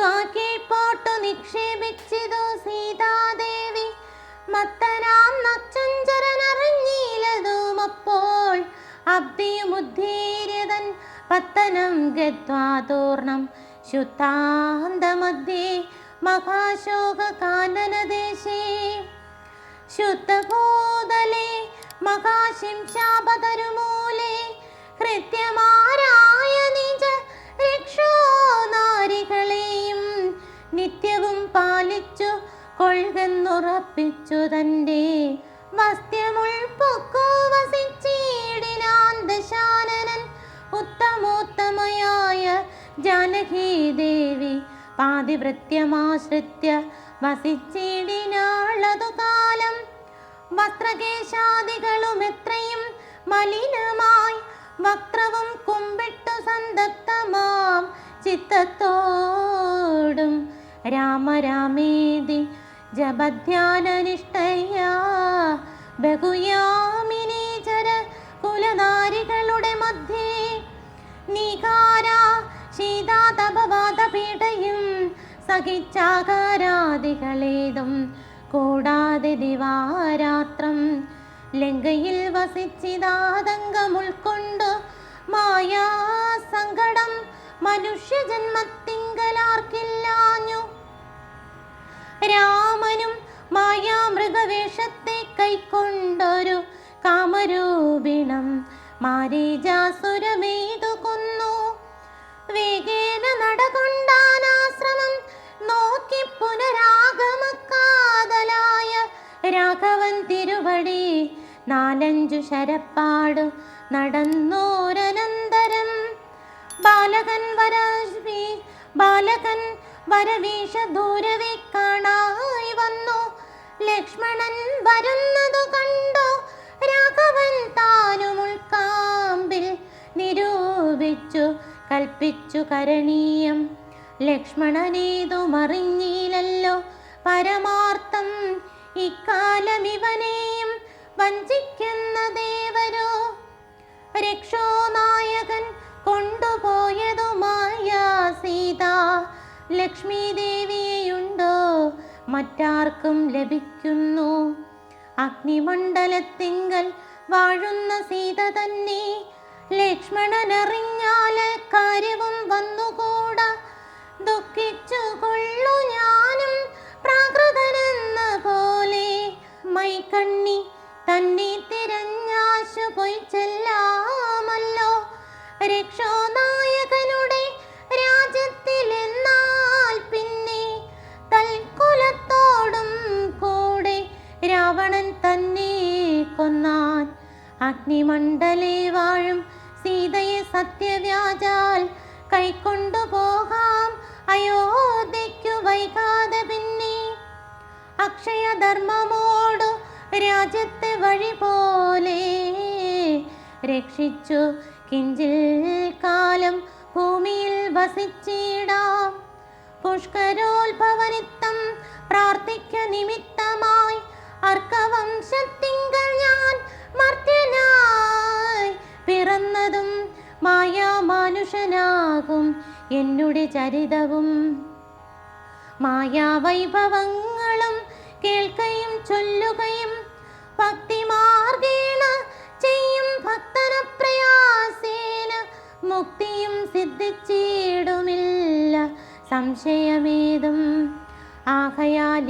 കീഴ്പോട്ടു നിക്ഷേപിച്ചിതു സീതാദേവി. മത്തനാം നച്ചുഞ്ചരനറിഞ്ഞീലതും അപ്പോൾ അബ്ദിയുമുദ്ധീര്യതൻ പത്തനം ഗത്വാ തൂർണം. ശുദ്ധാന്തമധ്യേ മഹാശോകാനനദേശേ ശുദ്ധഭൂതലേ മഹാശിംശാപതരുമൂലേ. കൃത്യമാരായ കൊള്ളുന്നുറപ്പിച്ചു തന്റെ വസ്ത്യമുൾപ്പൊക്കു വസിച്ചിടിനാൻ ദശാനനൻ ഉത്തമോത്തമയായ ജാനകി ദേവി പാതിവൃത്യമാശ്രിത്യ വസിച്ചിടിനാളതു കാലം. വസ്ത്രകേശാദികളും എത്രയും മലിനമായി വക്രവും കുമ്പിട്ടു സന്തപ്തമാം ചിത്തത്തോടും. രാമരാമേതി ജപധ്യാനനിഷ്ഠയ ബഹുയാമിനീചര കുലനാരികളുടെ മധ്യേ. നീകാര ശീതാതപവാദപീഠയും സഹിച്ചാകാരാദികളേതും. കൂടാതെ ദിവാരാത്രം ലങ്കയിൽ വസിച്ചിതാതങ്കം ഉൾക്കൊണ്ട് മായാ സങ്കടം മായാമൃഗവേഷത്തെ കൈക്കൊണ്ടൊരു കാമരൂപിണം മാരീജാസുരമേതു കൊന്നു. വേഗേന നടകൊണ്ടാനാശ്രമം നോക്കി പുനരാഗമക്കാതലായ രാഘവൻ തിരുവടി നാലഞ്ചു ശരപ്പാട് നടന്നോരനന്തരം. ബാലകൻ വരാശ്മി ബാലകൻ വരവീഷ ദൂരവേ കാണായി വന്നു. ലക്ഷ്മണൻ വരുന്നതു കണ്ടു? രാഘവൻ താനും ഉൾക്കാമ്പിൽ നിരൂപിച്ചു കൽപ്പിച്ചു കരണീയം. ലക്ഷ്മണനേതു മറിഞ്ഞില്ലല്ലോ? പരമാർത്ഥം ഇക്കാലം ഇവനെയും വഞ്ചിക്കുന്ന ദേവരോ? രക്ഷോനായകൻ കൊണ്ടുപോയതുമായ സീത ലക്ഷ്മി ദേവിയുണ്ടോ മറ്റാർക്കും ലഭിക്കുന്നു. അഗ്നിമണ്ഡലത്തിങ്കൽ വാഴുന്ന സീത തന്നെ. ലക്ഷ്മണനറിഞ്ഞാൽ കാര്യവും വന്നുകൂടാ. ദുഃഖിച്ചു രാവണൻ തന്നെ കൊന്നാൻ അഗ്നിമണ്ഡലേ വാഴും. സീതയെ സത്യവ്യാജാൽ കൈക്കൊണ്ടു പോകാം. അയോധ്യയ്ക്കു വൈകാതെ പിന്നെ അക്ഷയധർമ്മമോടു രാജ്യത്തെ വഴി പോലെ രക്ഷിച്ചു കിഞ്ചിൽ കാലം ഭൂമിയിൽ വസിച്ചിടാം. പുഷ്കരോത്ഭവനിത്തം പ്രാർത്ഥിക്ക നിമിത്തമായി അർക്കവംശത്തിങ്കൽ ഞാൻ മർത്യനായി പിറന്നതും മായാമാനുഷനാകും എന്നുടെ ചരിതവും. മായാവൈഭവങ്ങളും കേൾക്കയും ചൊല്ലുകയും ഭക്തിമാർഗേണ ചെയ്യും ഭക്തന പ്രയാസേന മുക്തിയും സിദ്ധിച്ചിടുമില്ല സംശയമേതും. ആകയാൽ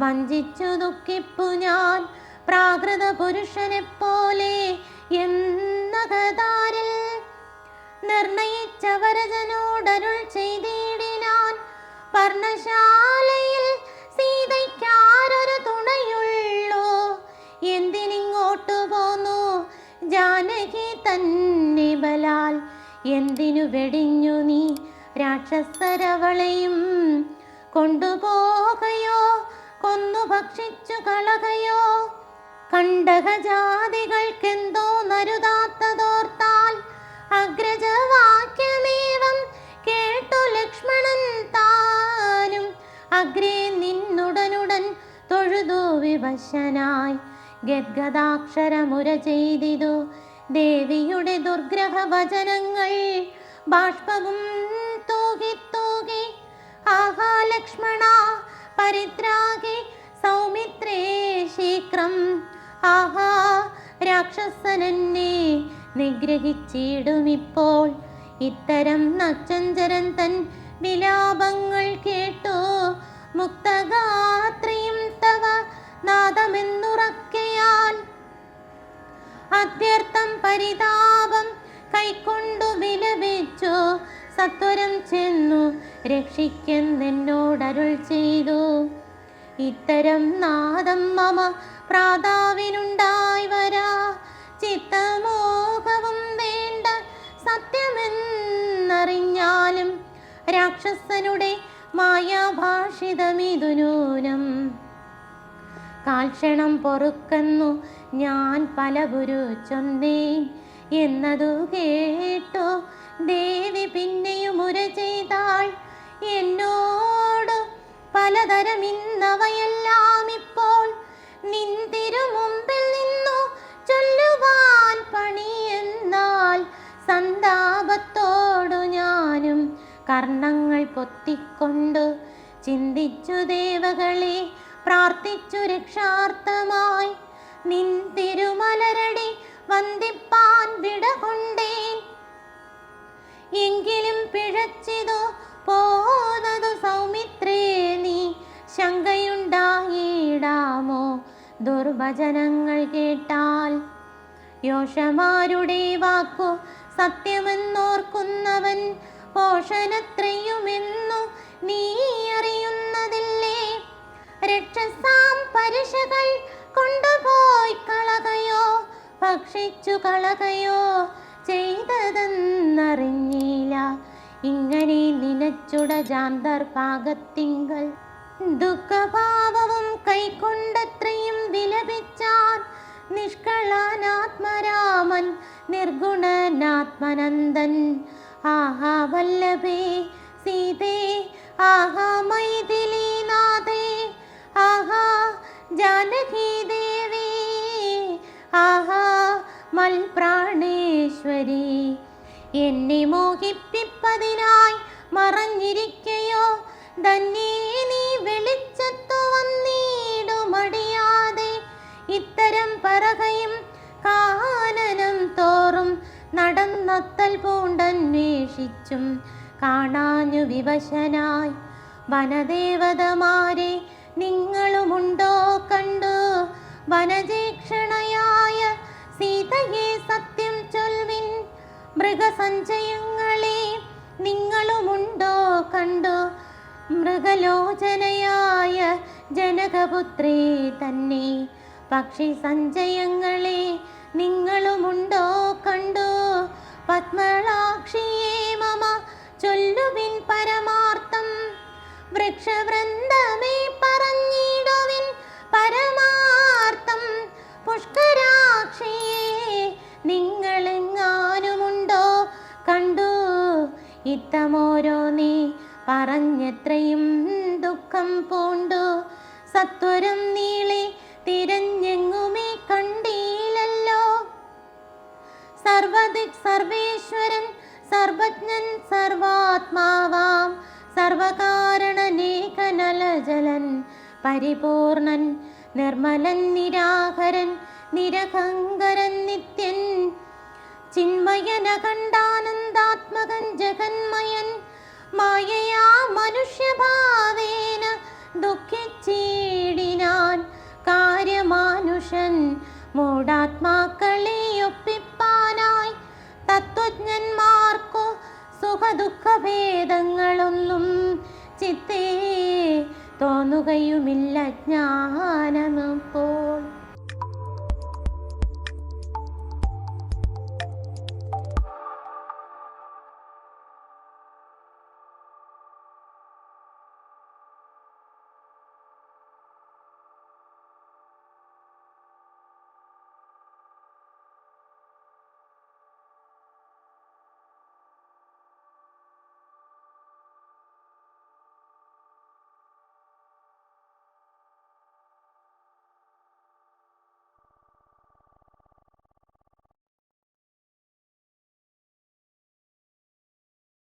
വഞ്ചിച്ചു ദുഃഖിപ്പു ഞാൻ. പ്രാകൃത പുരുഷനെ പോലെ എന്ന കഥാരിൽ നിർണയിച്ചവരജനോടരുൾ ചെയ്തിടിനാൻ പർണശാലയിൽ സീതയ്ക്കാരൊരു തുണയുള്ളൂ. എന്തിനിങ്ങോട്ടു പോന്നു? ജാനകി തന്നെ ബലാൽ. എന്തിനു വെടിഞ്ഞു നീ? രാക്ഷസരവളെയും കൊണ്ടുപോകയോ? കൊന്നു ഭക്ഷിച്ചു കളകയോ? കണ്ടകജാതികൾക്കെന്തോ നരുതാത്തതോർത്താൽ അഗ്രജവാക്യമേവം കേട്ടു ലക്ഷ്മണൻ താനും. അഗ്രേ നിന്നുടനുടൻ തൊഴുതു വിവശനായി. ഗദ്ഗദാക്ഷരമുര ചെയ്തിതു. ദേവിയുടെ ദുർഗ്രഹ വചനങ്ങൾ ബാഷ്പവും തൂകി തൂകി ആഹാ ലക്ഷ്മണ പരിത്രാഗി ശീക്രം ആഹാ രാക്ഷസനെന്നെ നിഗ്രഹിച്ചിടുമിപ്പോൾ. ഇത്തരം നച്ചഞ്ചരൻ തൻ വിലാപങ്ങൾ കേട്ടു. മുക്തഗാത്രിയും തവ നാദമെന്നുറക്കയാൽ അത്യർത്ഥം പരിതാപം കൈക്കൊണ്ടു വിലപിച്ചു. സത്വരം ചെന്നു രക്ഷിക്കെന്നെന്നോടരുൾ ചെയ്തു. ഇത്തരം നാദം മമ പ്രാതാവിനുണ്ടായി വരാ. ചിത്തമോഹവും വേണ്ട സത്യമെന്നറിഞ്ഞാലും രാക്ഷസനുടെ മായാഭാഷിതമിതുനൂനം. കാൽക്ഷണം പൊറുക്കുന്നു ഞാൻ പല ഗുരു ചൊന്നേൻ. എന്നതു കേട്ടു ദേവി പിന്നെയും ഉര ചെയ്താൾ. എന്നോട് പലതരം ഇന്നവയെല്ലാം ഇപ്പോൾ നിന്തിരു നിന്നു ചൊല്ലുവാൻ പണിയെന്നാൽ സന്താപത്തോടു ഞാനും കർണങ്ങൾ പൊത്തിക്കൊണ്ടു ചിന്തിച്ചു ദേവകളെ പ്രാർത്ഥിച്ചു രക്ഷാർത്ഥമായി. നിൻ തിരുമലരടി വന്ദിപ്പാൻ വിടകൊണ്ടേൻ എങ്കിലും പിഴച്ചിതു പോന്നതു സൗമിത്രേ ദുർഭജനങ്ങൾ കേട്ടാൽ യോഷമാരുടെ വാക്കു സത്യമെന്നോർക്കുന്നവൻ പോഷണത്രയുമെന്നു നീ അറിയുന്നതില്ലേ? രക്ഷസാം പരിശകൾ കൊണ്ടുപോയി കളകയോ ഭക്ഷിച്ചു കളകയോ ചെയ്തതെന്നറിഞ്ഞില്ല. ഇങ്ങനെ നിനച്ചുട ജാന്തർ പാകത്തിങ്കൽ ദുഃഖഭാവവും കൈക്കൊണ്ടത്രയും വിലപിച്ചാൻ നിഷ്കളാനാത്മരാമൻ നിർഗുണനാത്മനന്ദൻ. ആഹാ വല്ലഭേ സീതേ ആഹാ മൈഥിലീനാഥേ ആഹാ ജാനകി ദേവി ആഹാ മൽപ്രാണേശ്വരി. എന്നെ മോഹിപ്പിപ്പതിനായി മറഞ്ഞിരിക്കയോ? തന്നെ നീ വെളിച്ചത്തു വന്നിടുമടിയാതെ ഇത്തരം പറകയും കാനനം തോറും നടന്നത്തൽ പൂണ്ടന്വേഷിച്ചും കാണാഞ്ഞു വിവശനായി. വനദേവതമാരെ നിങ്ങളുമുണ്ടോ കണ്ടു? വനജീക്ഷണയായ സീതയെ സത്യം ചൊൽവിൻ മൃഗസഞ്ചയങ്ങളെ നിങ്ങളുമുണ്ടോ കണ്ടു? മൃഗലോചനയായ ജനകപുത്രി തന്നെ. പക്ഷി സഞ്ചയങ്ങളെ നിങ്ങളുമുണ്ടോ കണ്ടോ? പത്മളാക്ഷിയെ മമ ചൊല്ലുവിൻ പരമാർത്ഥം. വൃക്ഷവൃന്ദമേ പറഞ്ഞിടുവിൻ പരമാർത്ഥം. പുഷ്കരാക്ഷിയെ നിങ്ങളെങ്ങാനുമുണ്ടോ കണ്ടു? ഇത്തമോരോ പറഞ്ഞെത്രയും ദുഃഖം പൂണ്ടു. സത്വരം നീളെ തിരഞ്ഞെങ്ങുമേ കണ്ടീലല്ലോ. സർവദിക് സർവേശ്വരൻ സർവജ്ഞൻ സർവാത്മാവാം. സർവകാരണനേകനലജലൻ പരിപൂർണൻ നിർമ്മലൻ നിരാകരൻ നിരഹങ്കരൻ നിത്യൻ. ചിന്മയനകണ്ഠാനന്ദാത്മകൻ ജഗന്മയൻ മായയാ മനുഷ്യഭാവേന ദുഃഖിച്ചീടിനാൻ കാര്യമാനുഷൻ. മൂടാത്മാക്കളെ ഒപ്പിപ്പാനായി തത്വജ്ഞന്മാർക്കു സുഖദുഃഖഭേദങ്ങളൊന്നും ചിത്തേ തോന്നുകയുമില്ല ജ്ഞാനമപ്പോൾ